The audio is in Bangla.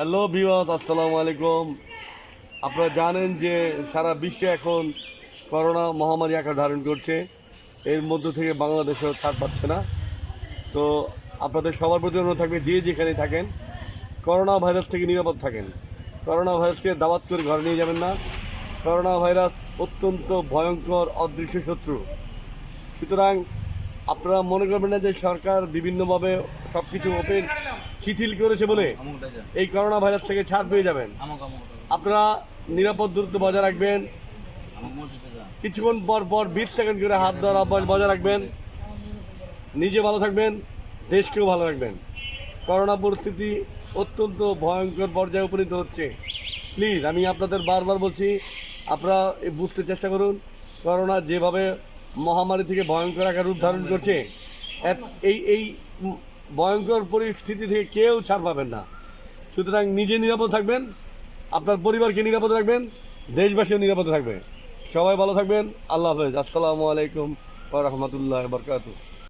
হ্যালো ভিওয়াস আসসালামু আলাইকুম আপনারা জানেন যে সারা বিশ্বে এখন করোনা মহামারী আকার ধারণ করছে। এর মধ্য থেকে বাংলাদেশেও ছাড় পাচ্ছে না। তো আপনাদের সবার প্রতি অনুরোধ থাকবে, যে যেখানে থাকেন, করোনা ভাইরাস থেকে নিরাপদ থাকেন। করোনা ভাইরাসকে দাওয়াত করে ঘরে নিয়ে যাবেন না। করোনা ভাইরাস অত্যন্ত ভয়ঙ্কর, অদৃশ্য শত্রু। সুতরাং আপনারা মনে করবেন না যে সরকার বিভিন্নভাবে সব কিছু ওপেন শিথিল করেছে বলে এই করোনা ভাইরাস থেকে ছাড় পেয়ে যাবেন। আপনারা নিরাপদ দূরত্ব বজায় রাখবেন। কিছুক্ষণ পর পর বিশ সেকেন্ড করে হাত ধরা বজায় রাখবেন। নিজে ভালো থাকবেন, দেশকেও ভালো রাখবেন। করোনা পরিস্থিতি অত্যন্ত ভয়ঙ্কর পর্যায়ে উপনীত হচ্ছে। প্লিজ, আমি আপনাদের বারবার বলছি, আপনারা বুঝতে চেষ্টা করুন, করোনা যেভাবে মহামারী থেকে ভয়ঙ্কর আকার রূপ ধারণ করছে। এই এই ভয়ঙ্কর পরিস্থিতি থেকে কেউ ছাড় পাবেন না। সুতরাং নিজে নিরাপদ থাকবেন, আপনার পরিবারকে নিরাপদ রাখবেন, দেশবাসীও নিরাপদ থাকবে। সবাই ভালো থাকবেন। আল্লাহ হাফেজ। আসসালামু আলাইকুম রহমতুল্লাহ বরকাতু